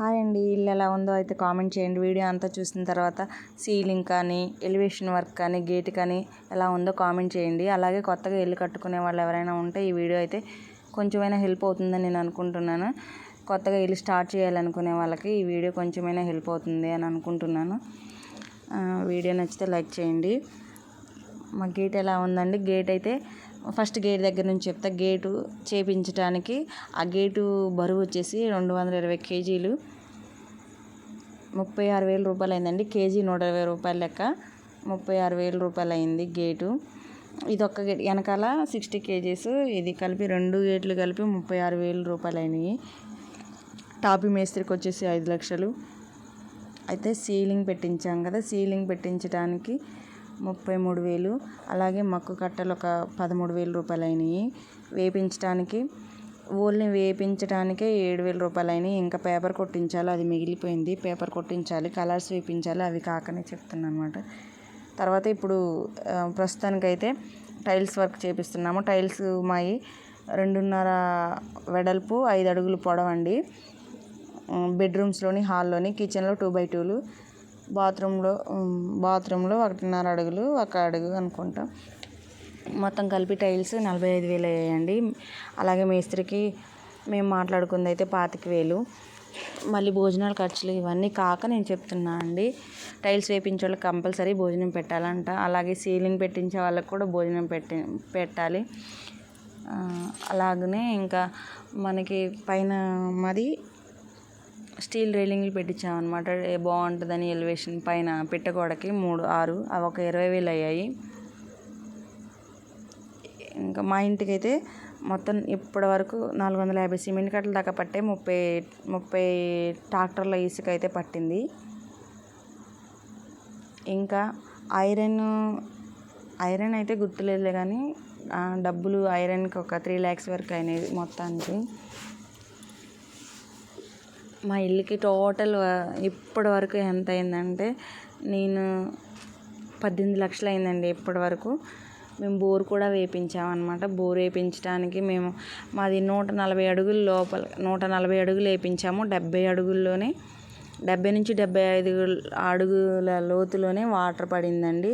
Hi అండి. ఇల్లు ఎలా ఉందో అయితే కామెంట్ చేయండి. వీడియో అంతా చూసిన తర్వాత సీలింగ్ కానీ ఎలివేషన్ వర్క్ కానీ గేట్ కానీ ఎలా ఉందో కామెంట్ చేయండి. అలాగే కొత్తగా ఇల్లు కట్టుకునే వాళ్ళు ఎవరైనా ఉంటే ఈ వీడియో అయితే కొంచెమైనా హెల్ప్ అవుతుందని నేను అనుకుంటున్నాను. కొత్తగా ఇల్లు స్టార్ట్ చేయాలనుకునే వాళ్ళకి ఈ వీడియో కొంచెమైనా హెల్ప్ అవుతుంది అని అనుకుంటున్నాను. వీడియో నచ్చితే లైక్ చేయండి. మా గేట్ ఎలా ఉందండి? గేట్ అయితే ఫస్ట్ గేట్ దగ్గర నుంచి చెప్తా గేటు చేపించడానికి ఆ గేటు బరువు వచ్చేసి రెండు వందల ఇరవై కేజీలు. ముప్పై ఆరు వేల రూపాయలు అయిందండి. కేజీ నూట ఇరవై రూపాయల లెక్క. ముప్పై ఆరు వేల రూపాయలు అయింది గేటు. ఇది ఒక్క గేట్ వెనకాల సిక్స్టీ కేజీస్. ఇది కలిపి రెండు గేట్లు కలిపి ముప్పై ఆరు వేల రూపాయలు అయినాయి. టాపీ మేస్త్రికి వచ్చేసి ఐదు లక్షలు. అయితే సీలింగ్ పెట్టించాం కదా సీలింగ్ పెట్టించడానికి ముప్పై మూడు వేలు. అలాగే మక్కు కట్టలు ఒక పదమూడు వేల రూపాయలు అయినాయి వేపించడానికి ఓన్లీ వేపించడానికే ఏడు వేల రూపాయలు అయినాయి ఇంకా పేపర్ కొట్టించాలి అది మిగిలిపోయింది. పేపర్ కొట్టించాలి కలర్స్ వేపించాలి అవి కాకనే చెప్తున్నాను అనమాట తర్వాత ఇప్పుడు ప్రస్తుతానికైతే టైల్స్ వర్క్ చేపిస్తున్నాము. టైల్స్ మాయి రెండున్నర వెడల్పు ఐదు అడుగులు పొడవండి బెడ్రూమ్స్లోని హాల్లోని కిచెన్లో టూ బై టూలు. బాత్రూంలో బాత్రూంలో ఒకటిన్నర అడుగులు ఒక అడుగు అనుకుంటా. మొత్తం కలిపి టైల్స్ నలభై ఐదు వేలు అయ్యాయండి. అలాగే మేస్త్రికి మేము మాట్లాడుకుంది అయితే పాతిక వేలు. మళ్ళీ భోజనాల ఖర్చులు ఇవన్నీ కాక నేను చెప్తున్నా అండి. టైల్స్ వేపించే వాళ్ళకి కంపల్సరీ భోజనం పెట్టాలంట. అలాగే సీలింగ్ పెట్టించే వాళ్ళకి కూడా భోజనం పెట్టి పెట్టాలి. అలాగనే ఇంకా మనకి పైన మాది స్టీల్ రైలింగ్లు పెట్టించామన్నమాట బాగుంటుందని ఎలివేషన్ పైన పెట్టగోడకి మూడు ఆరు అవి ఒక ఇరవై వేలు అయ్యాయి. ఇంకా మా ఇంటికి అయితే మొత్తం ఇప్పటి వరకు నాలుగు వందల యాభై సిమెంట్ కట్టల దాకా పట్టే ముప్పై ముప్పై ట్రాక్టర్ల ఇసుక అయితే పట్టింది. ఇంకా ఐరన్ ఐరన్ అయితే గుర్తులేదులే కానీ డబ్బులు ఐరన్కి ఒక త్రీ ల్యాక్స్ వరకు అయినాయి మొత్తానికి. మా ఇల్లుకి టోటల్ ఇప్పటి వరకు ఎంత అయిందంటే నేను పద్దెనిమిది లక్షలు అయిందండి ఇప్పటి వరకు. మేము బోర్ కూడా వేయించామన్నమాట బోర్ వేయించడానికి మేము మాది నూట నలభై అడుగుల లోపల నూట నలభై అడుగులు వేయించాము డెబ్బై అడుగుల్లోనే డెబ్బై నుంచి డెబ్బై ఐదు అడుగుల లోతులోనే వాటర్ పడిందండి.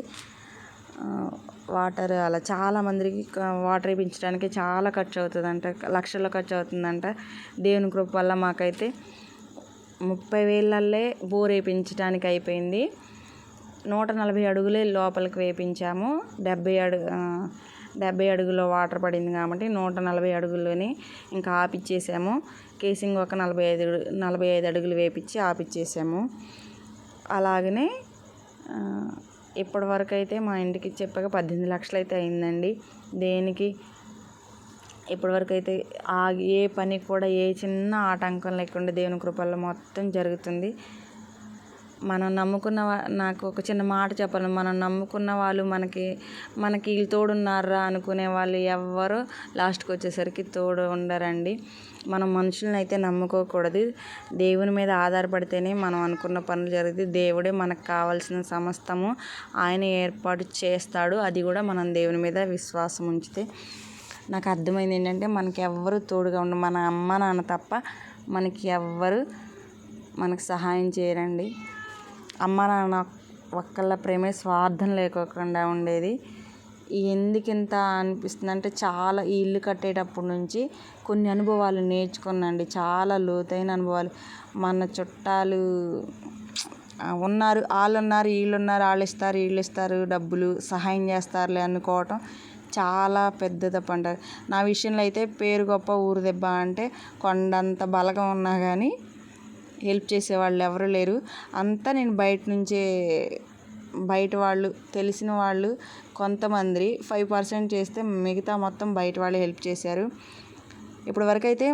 వాటర్ అలా చాలా మందికి వాటర్ వేయించడానికి చాలా ఖర్చు అవుతుందంట లక్షల్లో ఖర్చు అవుతుందంట దేవుని కృప వల్ల మాకైతే ముప్పై వేలల్లే బోర్ వేయించడానికి అయిపోయింది. నూట నలభై అడుగులే లోపలికి వేపించాము. డెబ్బై అడుగు డెబ్బై అడుగులో వాటర్ పడింది కాబట్టి నూట నలభై అడుగుల్లోనే ఇంకా ఆపిచ్చేసాము. కేసింగ్ ఒక నలభై ఐదు నలభై ఐదు అడుగులు వేపించి ఆపిచ్చేసాము. అలాగనే ఆ, ఇప్పటి వరకు అయితే మా ఇంటికి చెప్పగా పద్దెనిమిది లక్షలు అయితే అయిందండి. దేనికి? ఇప్పటివరకు అయితే ఆ ఏ పని కూడా ఏ చిన్న ఆటంకం లేకుండా దేవుని కృపల్లో మొత్తం జరుగుతుంది. మనం నమ్ముకున్న నాకు ఒక చిన్న మాట చెప్పాలి. మనం నమ్ముకున్న వాళ్ళు మనకి మనకి వీళ్ళు తోడున్నారా అనుకునే వాళ్ళు ఎవ్వరు లాస్ట్కి వచ్చేసరికి తోడు ఉండరండి. మనం మనుషులను అయితే నమ్ముకోకూడదు. దేవుని మీద ఆధారపడితేనే మనం అనుకున్న పనులు జరుగుతాయి. దేవుడే మనకు కావాల్సిన సమస్తము ఆయన ఏర్పాటు చేస్తాడు. అది కూడా మనం దేవుని మీద విశ్వాసం ఉంచితే నాకు అర్థమైంది ఏంటంటే మనకి ఎవ్వరు తోడుగా ఉండ మన అమ్మ నాన్న తప్ప మనకి ఎవ్వరు మనకు సహాయం చేయరండి. అమ్మ నాన్న ఒక్కళ్ళ ప్రేమే స్వార్థం లేకోకుండా ఉండేది. ఎందుకు ఇంత అనిపిస్తుంది అంటే చాలా ఈ ఇల్లు కట్టేటప్పటి నుంచి కొన్ని అనుభవాలు నేర్చుకున్నాండి చాలా లోతైన అనుభవాలు. మన చుట్టాలు ఉన్నారు వాళ్ళు ఉన్నారు వీళ్ళు ఉన్నారు వాళ్ళు ఇస్తారు వీళ్ళు ఇస్తారు డబ్బులు సహాయం చేస్తారులే అనుకోవటం చాలా పెద్దది తప్పు అంటారు నా విషయంలో అయితే పేరు గొప్ప ఊరు దెబ్బ అంటే కొండంత బలగం ఉన్నా కానీ హెల్ప్ చేసే వాళ్ళు ఎవరు లేరు. అంతా నేను బయట నుంచే బయట వాళ్ళు తెలిసిన వాళ్ళు కొంతమంది ఫైవ్ పర్సెంట్ చేస్తే మిగతా మొత్తం బయట వాళ్ళు హెల్ప్ చేశారు. ఇప్పటి వరకు అయితే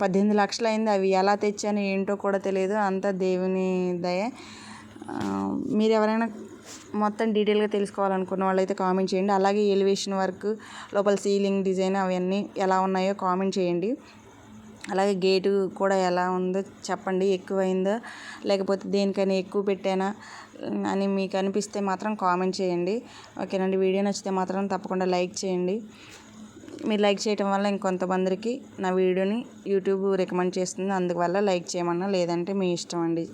పద్దెనిమిది లక్షలు అయింది. అవి ఎలా తెచ్చాను ఏంటో కూడా తెలియదు. అంతా దేవుని దయ. మీరు ఎవరైనా మొత్తం డీటెయిల్గా తెలుసుకోవాలనుకున్న వాళ్ళైతే కామెంట్ చేయండి. అలాగే ఎలివేషన్ వర్క్ లోపల సీలింగ్ డిజైన్ అవన్నీ ఎలా ఉన్నాయో కామెంట్ చేయండి. అలాగే గేటు కూడా ఎలా ఉందో చెప్పండి. ఎక్కువైందా? లేకపోతే దేనికైనా ఎక్కువ పెట్టానా? అని మీకు అనిపిస్తే మాత్రం కామెంట్ చేయండి. ఓకేనండి. వీడియో నచ్చితే మాత్రం తప్పకుండా లైక్ చేయండి. మీరు లైక్ చేయటం వల్ల ఇంకొంతమందికి నా వీడియోని యూట్యూబ్ రికమెండ్ చేస్తుంది. అందువల్ల లైక్ చేయమన్నా లేదంటే మీ ఇష్టం అండి.